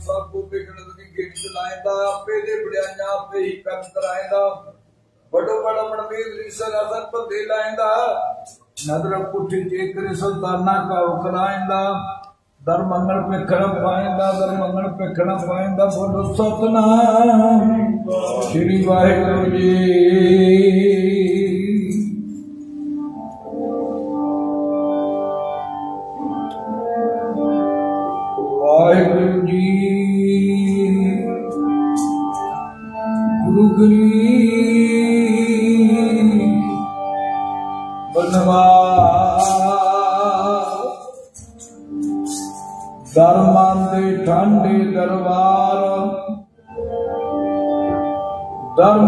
ਸਭ ਕੋ ਬਿਗੜ ਦੀ ਗੇਟ ਚਲਾਇਦਾ ਆਪੇ ਦੇ ਬੜਿਆਈਆਂ ਆਪੇ ਹੀ ਕੰਮ ਕਰਾਇਦਾ ਬੜੋ ਬੜਾ ਮਨਮੀਤ ਰਿਸਰ ਅਸਰ ਪੰਦੇ ਲਾਇਦਾ ਨਦਰ ਪੁੱਠੀ ਜੇ ਕਰੇ ਸੁਲਤਾਨਾ ਕਾ ਉਖਲਾਇਦਾ ਦਰ ਮੰਗਲ ਪੇ ਖੜਮ ਪਾਇਦਾ ਦਰ ਮੰਗਲ ਪੇ ਖੜਮ ਪਾਇਦਾ ਬੋਲੋ ਸਤਨਾਮ। ਸ੍ਰੀ ਵਾਹਿਗੁਰੂ ਜੀ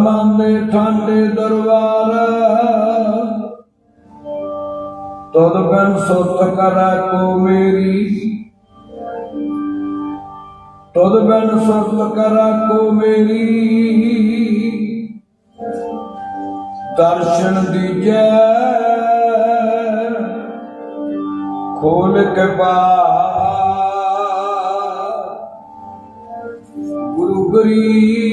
ਦਰਮਾਂ ਦੇ ਠੰਡੇ ਦਰਬਾਰ ਤਦ ਬਨ ਸੁਤ ਕਰੈ ਕੋ ਮੇਰੀ ਤਦ ਬਨ ਸੁਤ ਕਰੈ ਕੋ ਮੇਰੀ ਦਰਸ਼ਨ ਦੀਜੈ ਖੋਲ ਕੇ ਪਾ ਗੁਰੂ ਗਰੀ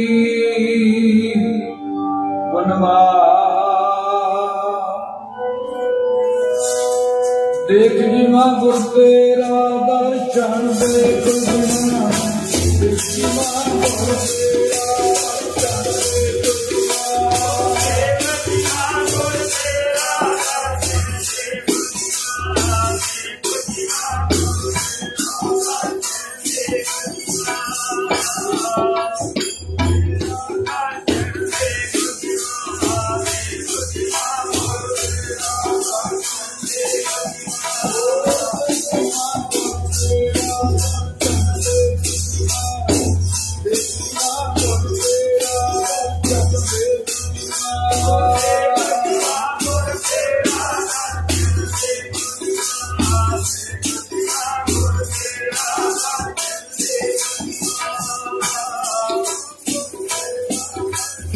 ਦੇਖ ਮਾਂ ਗੁਰ ਤੇਰਾ ਦਰਸ਼ਨ ਦੇਖ ਜਿਵਾ ਦੇਖ ਜਿਵਾ ਗੁਰ ਤੇਰਾ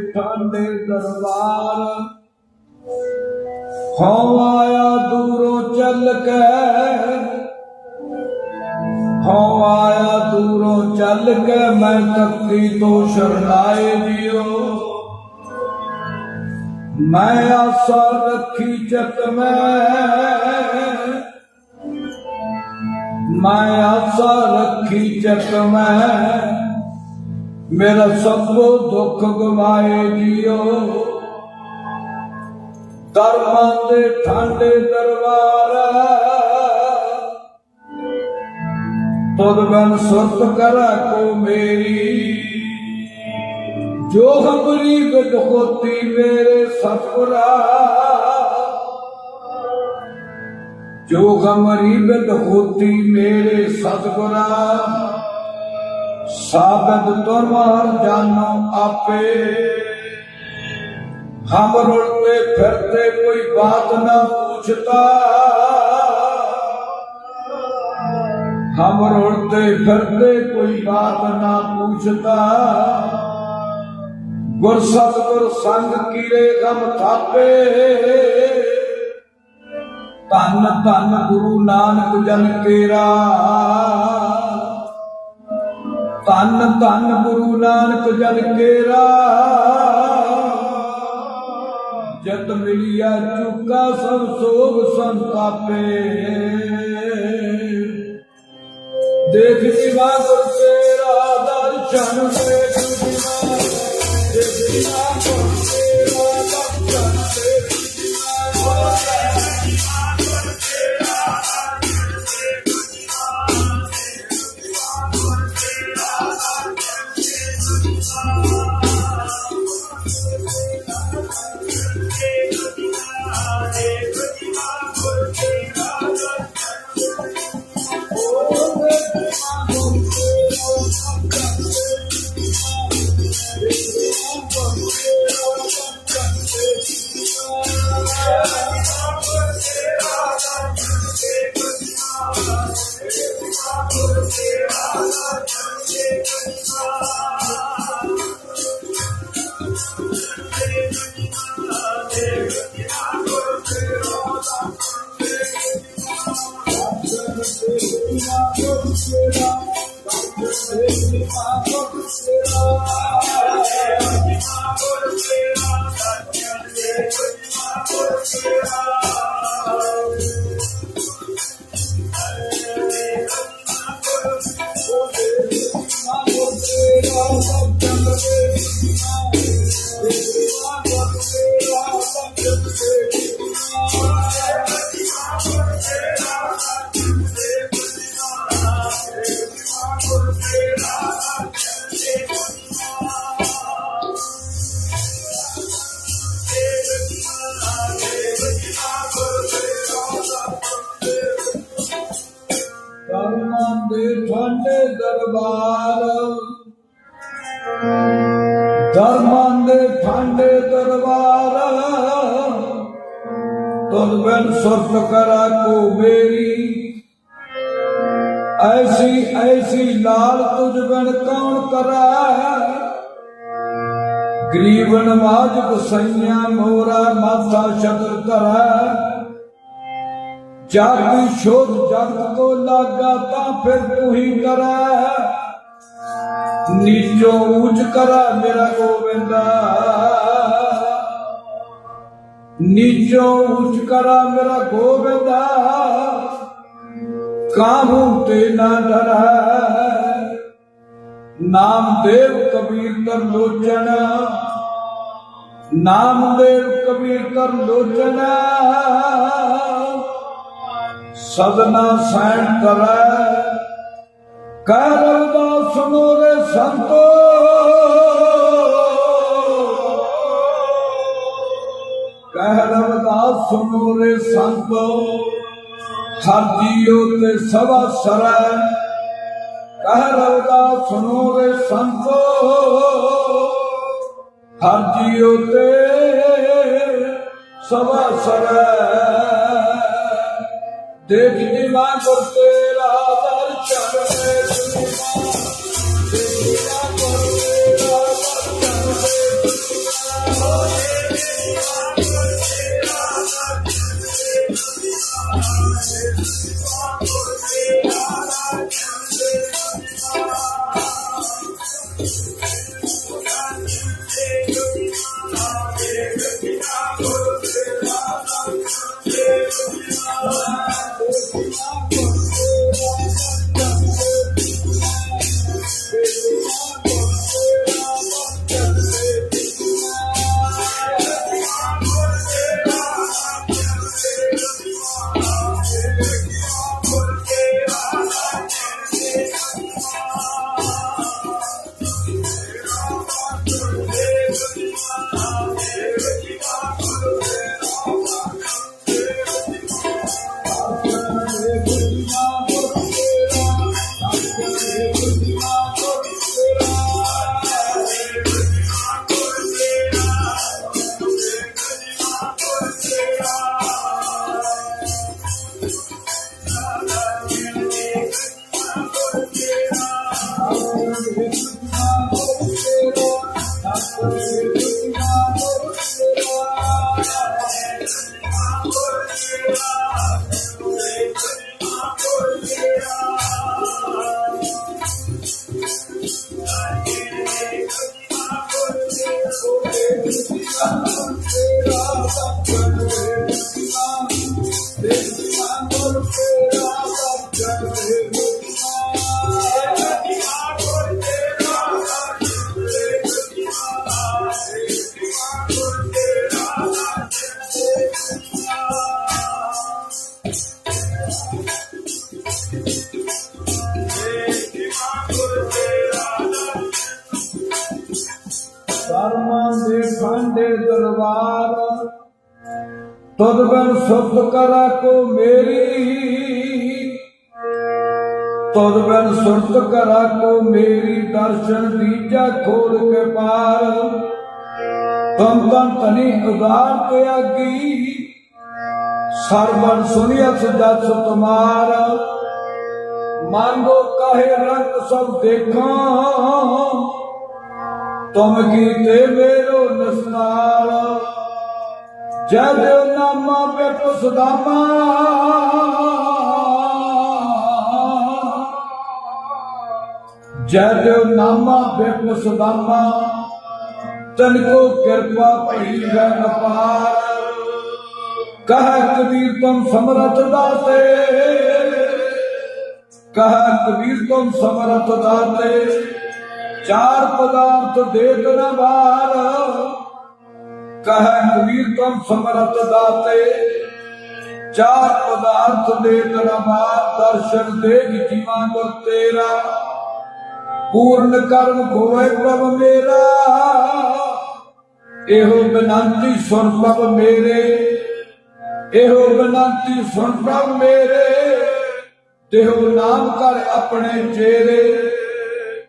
ਠੰਡੇ ਦਰਬਾਰ। ਹਉ ਆਇਆ ਦੂਰੋਂ ਚੱਲ ਕੇ। ਹਉ ਆਇਆ ਦੂਰੋਂ ਚੱਲ ਕੇ ਮੈਂ ਤੱਕੀ ਤੋਂ ਸ਼ਰਨਾਏ ਜਿਉ। ਮੈਂ ਆਸਾ ਰੱਖੀ ਚਤ ਮੈਂ। ਮੈਂ ਆਸਾ ਰੱਖੀ ਚਤ ਮੈਂ। ਮੇਰਾ ਸਭੋ ਦੁੱਖ ਗਵਾਏ ਜੀਓ। ਦਰਮਾਂ ਦੇ ਠੰਡੇ ਦਰਬਾਰ ਤੁਧ ਬਨ ਸੁਰਤ ਕਰੈ ਕੋ ਮੇਰੀ। ਜੋ ਹਮਰੀ ਬਿਦ ਮੇਰੇ ਸਤਿਗੁਰਾ। ਜੋ ਹਮਰੀ ਬਿਦ ਮੇਰੇ ਸਤਿਗੁਰਾ। ਸਾਬਤ ਤੁਮਾਰ ਜਾਨੋ ਆਪੇ। ਹਮ ਰੁਲਤੇ ਫਿਰਤੇ ਕੋਈ ਬਾਤ ਨਾ ਪੁੱਛਤਾ ਹਮ ਰੁਲਤੇ ਫਿਰਤੇ ਕੋਈ ਬਾਤ ਨਾ ਪੁੱਛਤਾ ਗੁਰ ਸਤਿਗੁਰ ਸੰਗ ਕੀਰੇ ਗਮ ਥਾਪੇ। ਧੰਨ ਧੰਨ ਗੁਰੂ ਨਾਨਕ ਜਨ ਕੇਰਾ। ਧੰਨ ਧੰਨ ਗੁਰੂ ਨਾਨਕ ਜਨ ਕੇਰਾ। ਜਤ ਮਿਲਿਆ ਚੁੱਕਾ ਸਭ ਸੋਗ ਸੰਤਾਪੇ। ਦੇਖ ਦਿਵਾ ਗੁਰ ਤੇਰਾ ਦਰਸ਼ਨ ਦੇਖ ਕਰਮਾਂ ਦਰਬਾਰ ਧਰਮਾਂ ਦੇ ਠੰਡੇ ਦਰਬਾਰ ਤੁਧ ਬਿਨ ਸੁਰਤ ਕਰਾ ਕੋ ਮੇਰੀ ਐਸੀ ਐਸੀ ਲਾਲ ਤੁਝ ਬਿਨ ਕੌਣ ਕਰਾ ਗਰੀਬ ਨਵਾਜ ਗੁਸਈਆ ਮੋਰਾ ਮਾਥਾ ਸ਼ਤਰ ਧਰੈ ਜਗ ਸ਼ੋਧ ਜਗਤ ਕੋ ਲਾਗਾ ਤਾਂ ਫਿਰ ਤੂੰ ਹੀ ਕਰੈ ਨੀਚੋ ਉੱਚ ਕਰਾ ਮੇਰਾ ਗੋਬਿੰਦਾ ਨੀਚੋ ਉੱਚ ਕਰਾ ਮੇਰਾ ਗੋਬਿੰਦਾ ਕਾਹੂ ਤੇ ਨਾ ਡਰੈ। ਨਾਮਦੇਵ ਕਬੀਰ ਤਰ ਲੋਚਨ। ਨਾਮਦੇਵ ਕਬੀਰ ਤਰ ਲੋਚਨ। ਸਦਨਾ ਸੈਣ ਕਰੈ। ਕਹਿ ਰਵਿਦਾਸ ਸੁਨੋ ਰੇ ਸੰਤੋ। ਕਹਿ ਰਵਿਦਾਸ ਸੁਨੋ ਰੇ ਸੰਤੋ। ਹਰ ਜੀਉ ਤੇ ਸਵਾ ਸਰੈ ਕਹਿ ਰਵਿਦਾਸ ਸੁਨੋ ਸੰਤੋ। ਹਰ ਜੀਉ ਤੇ ਸਵਾ ਸਰੈ ਦੇਖ ਨਿਵਾ ਗੁਰ ਤੇਰਾ ਦਰਸ਼ਨ ਦੇ ਦੁਨੀਆ maneira. ਦਰਬਾਰ। ਤਦ ਬਨ ਸੁਤ ਕਰਾ ਕੋ ਮੇਰੀ। ਤਦ ਬਨ ਸੁਰਤ ਕਰਾ ਕੋ ਮੇਰੀ ਦਰਸ਼ਨ ਦੀਜਾ ਖੋਲ ਕੇ ਪਾਰ। ਤਮ ਤਨ ਤਨੀ ਉਦਾਰ ਤੇ ਆਗੀ। ਸਰਬਨ ਸੁਨਿਯਤ ਜਸ ਤੁਮਾਰ। ਮੰਗੋ ਕਹੇ ਰੰਗ ਸਭ ਦੇਖਾਂ। ਤੁਮ ਕੀਤੇ ਮੇਰੋ ਜੈ ਜਦ ਨਾਮਾ ਪਿਤ ਜੈ ਜਦ ਨਾਮਾ ਪਿਤ ਸੁਦਾਮਾ। ਤਨ ਕੋ ਕਿਰਪਾ ਭਈ ਹੈ ਅਪਾਰ ਕਹ ਕਬੀਰ ਤੁਮ ਸਮਰਥ ਦਾਤੇ। ਕਹ ਕਬੀਰ ਤੁਮ ਸਮਰਥ ਦਾਤੇ। ਚਾਰ ਪਦਾਰਥ ਦੇ ਦਰਬਾਰ। ਕਹ ਕਬੀਰ ਤੁਮ ਸਮਰਥ ਦਾਤੇ, ਚਾਰ ਪਦਾਰਥ ਦੇ ਦਰਬਾਰ ਦਰਸ਼ਨ ਦੇ ਜੀਵਾਂ ਗੁਰ ਤੇਰਾ। ਪੂਰਨ ਕਰਮ ਖੋਏ ਪ੍ਰਭ ਮੇਰਾ। ਇਹੋ ਬਨੰਤੀ ਸੁਣ ਪ੍ਰਭ ਮੇਰੇ। ਇਹੋ ਬਨੰਤੀ ਸੁਣ ਪ੍ਰਭ ਮੇਰੇ। ਤੇਹੋ ਨਾਮ ਕਰ ਆਪਣੇ ਚੇਰੇ।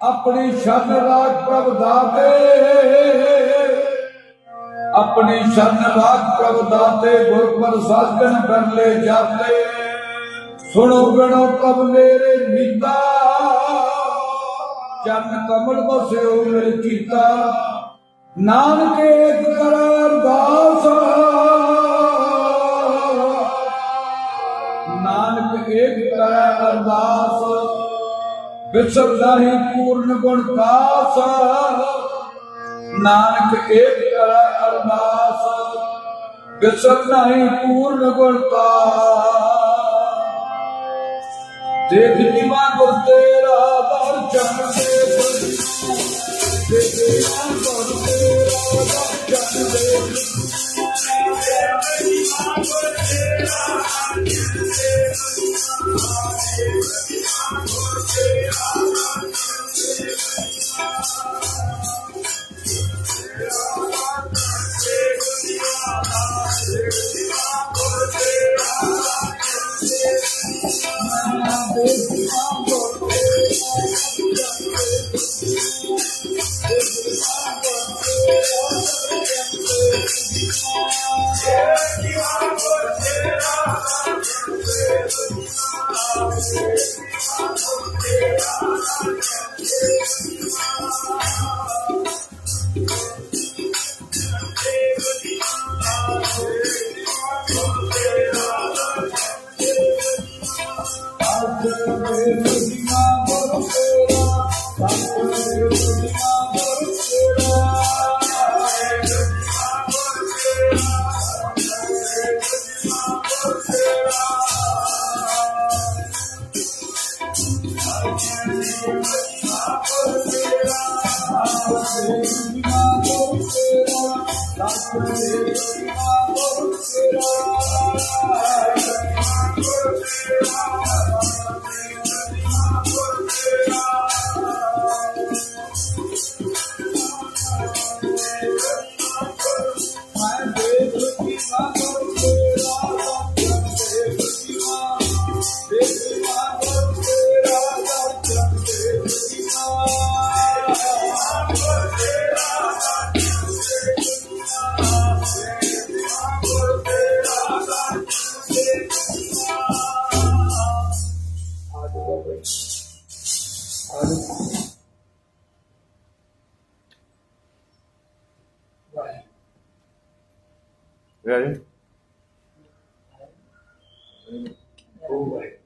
ਆਪਣੀ ਸ਼ਰਨ ਰਾਖ ਪ੍ਰਭ ਦਾਤੇ। ਆਪਣੀ ਸ਼ਰਨ ਰਾਖ ਪ੍ਰਭ ਦਾਤੇ ਗੁਰ ਪ੍ਰਸਾਦਨ ਬਰਲੇ ਜਾਤੇ ਸੁਣੋ ਬਿਨੋ ਪ੍ਰਭ ਮੇਰੇ ਮੀਤਾ ਚਰਨ ਕਮਲ ਬਸਿਓ ਮੇਰੇ ਚੀਤਾ ਨਾਨਕ ਏਕ ਕਰ ਅਰਦਾਸ ਨਾਨਕ ਏਕ ਕਰ ਅਰਦਾਸ ਵਿਸਰ ਨਾਹੀ ਪੂਰਨ ਗੁਣ ਕਾਸ ਨਾਨਕ ਏਕ ਕਰ ਅਰਦਾਸ ਵਿਸਰ ਨਾਹੀ ਪੂਰਨ ਗੁਣ ਕਾਸ ਦੇਖ ਜੀਵਾ ਗੁਰ ਤੇਰਾ ਦਰ ਚਰਨ ਦੇ ਦੇਖ ਜੀਵਾ ਗੁਰ ਤੇਰਾ ਦਰ ਚਰਨ ਦੇ Thank you. Oh Amen.